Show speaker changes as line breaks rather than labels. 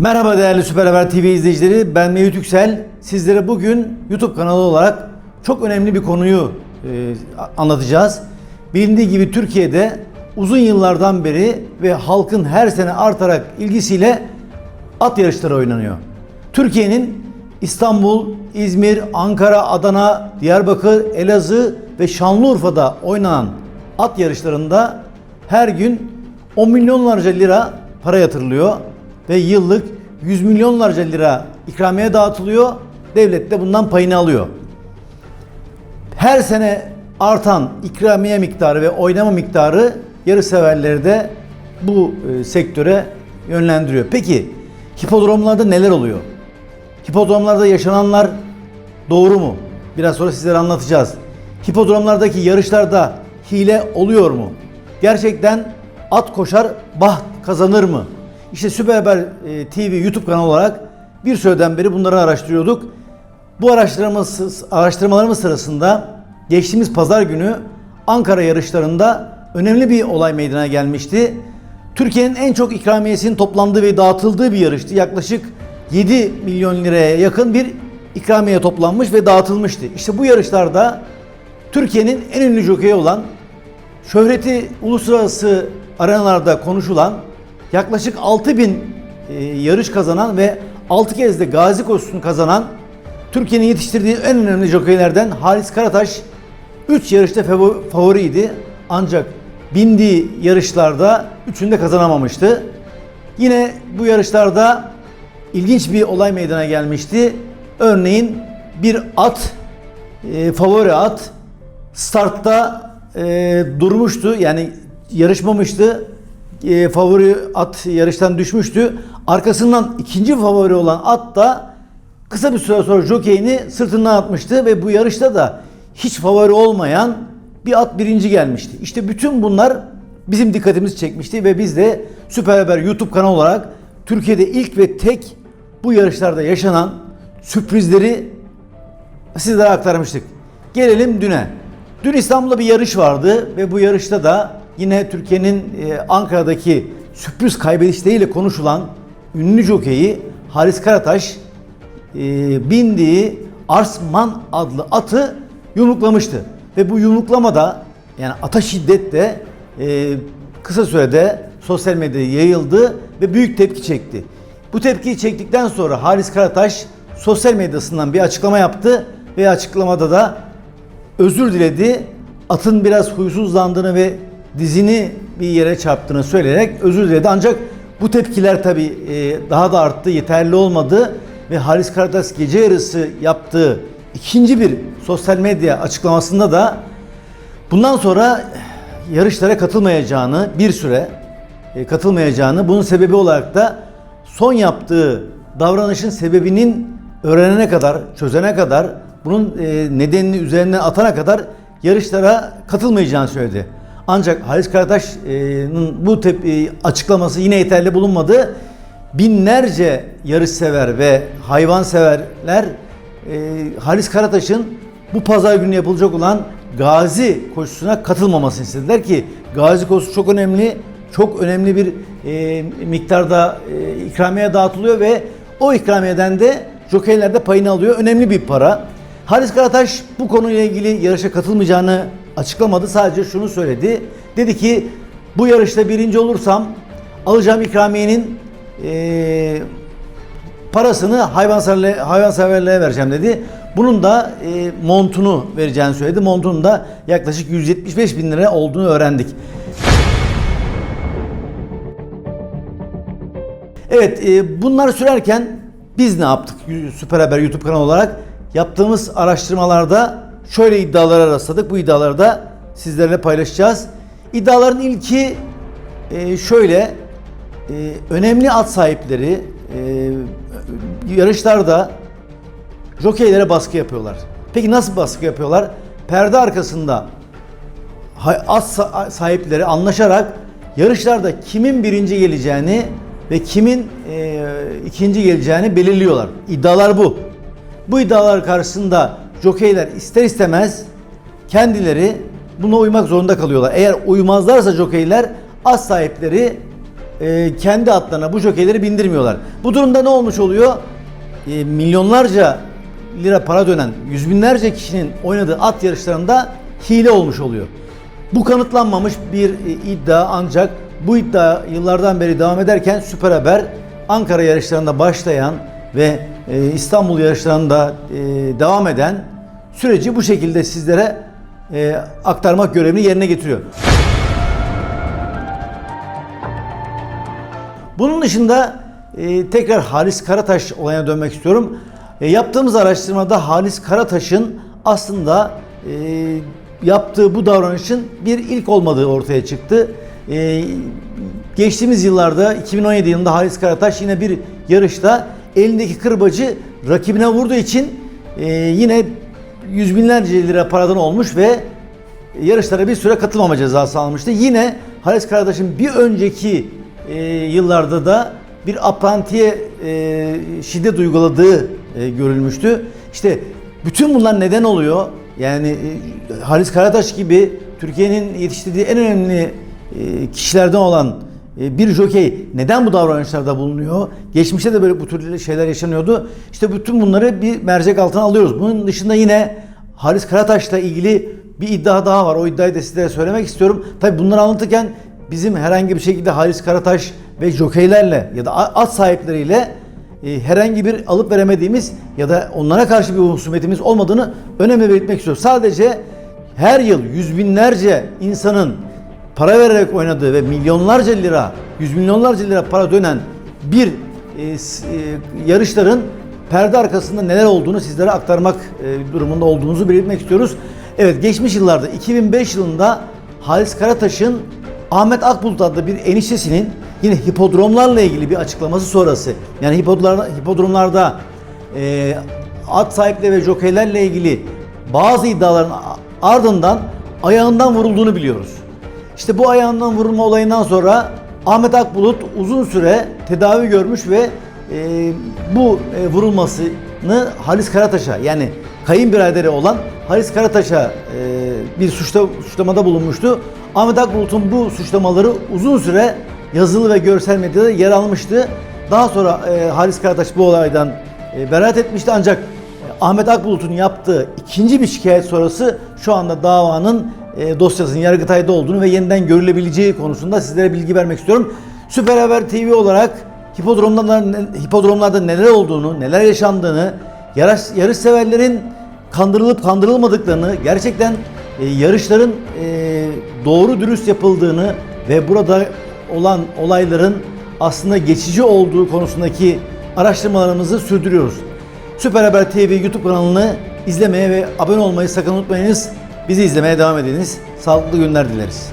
Merhaba değerli Süper Haber TV izleyicileri. Ben Mevlüt Yüksel. Sizlere bugün YouTube kanalı olarak çok önemli bir konuyu e, anlatacağız. Bilindiği gibi Türkiye'de uzun yıllardan beri ve halkın her sene artarak ilgisiyle at yarışları oynanıyor. Türkiye'nin İstanbul, İzmir, Ankara, Adana, Diyarbakır, Elazığ ve Şanlıurfa'da oynanan at yarışlarında her gün 10 milyonlarca lira para yatırılıyor ve yıllık 100 milyonlarca lira ikramiye dağıtılıyor. Devlet de bundan payını alıyor. Her sene artan ikramiye miktarı ve oynama miktarı yarışseverleri de bu e, sektöre yönlendiriyor. Peki hipodromlarda neler oluyor? Hipodromlarda yaşananlar doğru mu? Biraz sonra sizlere anlatacağız. Hipodromlardaki yarışlarda hile oluyor mu? Gerçekten at koşar, baht kazanır mı? İşte Süper Haber e, TV YouTube kanalı olarak bir süreden beri bunları araştırıyorduk. Bu araştırmamız, araştırmalarımız sırasında geçtiğimiz pazar günü Ankara yarışlarında önemli bir olay meydana gelmişti. Türkiye'nin en çok ikramiyesinin toplandığı ve dağıtıldığı bir yarıştı. Yaklaşık 7 milyon liraya yakın bir ikramiye toplanmış ve dağıtılmıştı. İşte bu yarışlarda Türkiye'nin en ünlü jokeyi olan, şöhreti uluslararası arenalarda konuşulan, yaklaşık 6000 e, yarış kazanan ve 6 kez de gazi koşusunu kazanan Türkiye'nin yetiştirdiği en önemli jokeylerden Halis Karataş 3 yarışta fav- favoriydi. Ancak bindiği yarışlarda üçünde kazanamamıştı. Yine bu yarışlarda ilginç bir olay meydana gelmişti. Örneğin bir at, e, favori at startta e, durmuştu. Yani yarışmamıştı. E, favori at yarıştan düşmüştü. Arkasından ikinci favori olan at da kısa bir süre sonra jokeyini sırtından atmıştı ve bu yarışta da hiç favori olmayan bir at birinci gelmişti. İşte bütün bunlar bizim dikkatimizi çekmişti ve biz de Süper Haber YouTube kanalı olarak Türkiye'de ilk ve tek bu yarışlarda yaşanan sürprizleri sizlere aktarmıştık. Gelelim düne. Dün İstanbul'da bir yarış vardı ve bu yarışta da yine Türkiye'nin e, Ankara'daki sürpriz kaybedişleriyle konuşulan ünlü jokeyi Halis Karataş e, bindiği Arsman adlı atı yumruklamıştı. Ve bu yumruklamada yani ata şiddet de e, kısa sürede sosyal medyaya yayıldı ve büyük tepki çekti. Bu tepkiyi çektikten sonra Halis Karataş sosyal medyasından bir açıklama yaptı ve açıklamada da özür diledi. Atın biraz huysuzlandığını ve dizini bir yere çarptığını söyleyerek özür diledi. Ancak bu tepkiler tabi daha da arttı, yeterli olmadı ve Halis Karataş gece yarısı yaptığı ikinci bir sosyal medya açıklamasında da bundan sonra yarışlara katılmayacağını bir süre e, katılmayacağını bunun sebebi olarak da son yaptığı davranışın sebebinin öğrenene kadar, çözene kadar, bunun e, nedenini üzerine atana kadar yarışlara katılmayacağını söyledi. Ancak Halis Karataş'ın bu tep- e, açıklaması yine yeterli bulunmadı. Binlerce yarışsever ve hayvanseverler e, Halis Karataş'ın bu pazar günü yapılacak olan Gazi koşusuna katılmamasını istediler ki Gazi koşusu çok önemli, çok önemli bir e, miktarda e, ikramiye dağıtılıyor ve o ikramiyeden de jokeyler de payını alıyor. Önemli bir para. Halis Karataş bu konuyla ilgili yarışa katılmayacağını açıklamadı. Sadece şunu söyledi. Dedi ki bu yarışta birinci olursam alacağım ikramiyenin e, parasını hayvanseverliğe, hayvanseverliğe vereceğim dedi. Bunun da e, montunu vereceğini söyledi. Montunun da yaklaşık 175 bin lira olduğunu öğrendik. Evet e, bunlar sürerken biz ne yaptık Süper Haber YouTube kanalı olarak? Yaptığımız araştırmalarda şöyle iddialara rastladık. Bu iddiaları da sizlerle paylaşacağız. İddiaların ilki e, şöyle. E, önemli at sahipleri e, yarışlarda jokeylere baskı yapıyorlar. Peki nasıl baskı yapıyorlar? Perde arkasında at sa- sahipleri anlaşarak yarışlarda kimin birinci geleceğini ve kimin e, ikinci geleceğini belirliyorlar. İddialar bu. Bu iddialar karşısında jokeyler ister istemez kendileri buna uymak zorunda kalıyorlar. Eğer uymazlarsa jokeyler at sahipleri e, kendi atlarına bu jokeyleri bindirmiyorlar. Bu durumda ne olmuş oluyor? E, milyonlarca lira para dönen yüz binlerce kişinin oynadığı at yarışlarında hile olmuş oluyor. Bu kanıtlanmamış bir e, iddia ancak bu iddia yıllardan beri devam ederken Süper Haber Ankara yarışlarında başlayan ve e, İstanbul yarışlarında e, devam eden süreci bu şekilde sizlere e, aktarmak görevini yerine getiriyor. Bunun dışında e, tekrar Halis Karataş olayına dönmek istiyorum. E, yaptığımız araştırmada Halis Karataş'ın aslında yaptığı bu davranışın bir ilk olmadığı ortaya çıktı. Geçtiğimiz yıllarda 2017 yılında Halis Karataş yine bir yarışta elindeki kırbacı rakibine vurduğu için e, yine yüz binlerce lira paradan olmuş ve yarışlara bir süre katılmama cezası almıştı. Yine Halis Karataş'ın bir önceki e, yıllarda da bir aprantiye e, şiddet uyguladığı e, görülmüştü. İşte bütün bunlar neden oluyor? Yani e, Halis Karataş gibi Türkiye'nin yetiştirdiği en önemli e, kişilerden olan bir jokey neden bu davranışlarda bulunuyor? Geçmişte de böyle bu tür şeyler yaşanıyordu. İşte bütün bunları bir mercek altına alıyoruz. Bunun dışında yine Halis Karataş'la ilgili bir iddia daha var. O iddiayı da sizlere söylemek istiyorum. Tabi bunları anlatırken bizim herhangi bir şekilde Halis Karataş ve jokeylerle ya da at sahipleriyle e, herhangi bir alıp veremediğimiz ya da onlara karşı bir husumetimiz olmadığını önemli belirtmek istiyorum. Sadece her yıl yüz binlerce insanın para vererek oynadığı ve milyonlarca lira, yüz milyonlarca lira para dönen bir e, e, yarışların perde arkasında neler olduğunu sizlere aktarmak e, durumunda olduğumuzu belirtmek istiyoruz. Evet geçmiş yıllarda 2005 yılında Halis Karataş'ın Ahmet Akbulut adlı bir eniştesinin yine hipodromlarla ilgili bir açıklaması sonrası yani hipodromlarda, hipodromlarda e, at sahipleri ve jokeylerle ilgili bazı iddiaların ardından ayağından vurulduğunu biliyoruz. İşte bu ayağından vurulma olayından sonra Ahmet Akbulut uzun süre tedavi görmüş ve e, bu e, vurulmasını Halis Karataş'a yani kayınbiraderi olan Halis Karataş'a e, bir suçta, suçlamada bulunmuştu. Ahmet Akbulut'un bu suçlamaları uzun süre yazılı ve görsel medyada yer almıştı. Daha sonra e, Halis Karataş bu olaydan e, beraat etmişti ancak e, Ahmet Akbulut'un yaptığı ikinci bir şikayet sonrası şu anda davanın dosyasının Yargıtay'da olduğunu ve yeniden görülebileceği konusunda sizlere bilgi vermek istiyorum. Süper Haber TV olarak hipodromlarda, hipodromlarda neler olduğunu, neler yaşandığını, yarış, yarış severlerin kandırılıp kandırılmadıklarını, gerçekten e, yarışların e, doğru dürüst yapıldığını ve burada olan olayların aslında geçici olduğu konusundaki araştırmalarımızı sürdürüyoruz. Süper Haber TV YouTube kanalını izlemeye ve abone olmayı sakın unutmayınız. Bizi izlemeye devam ediniz. Sağlıklı günler dileriz.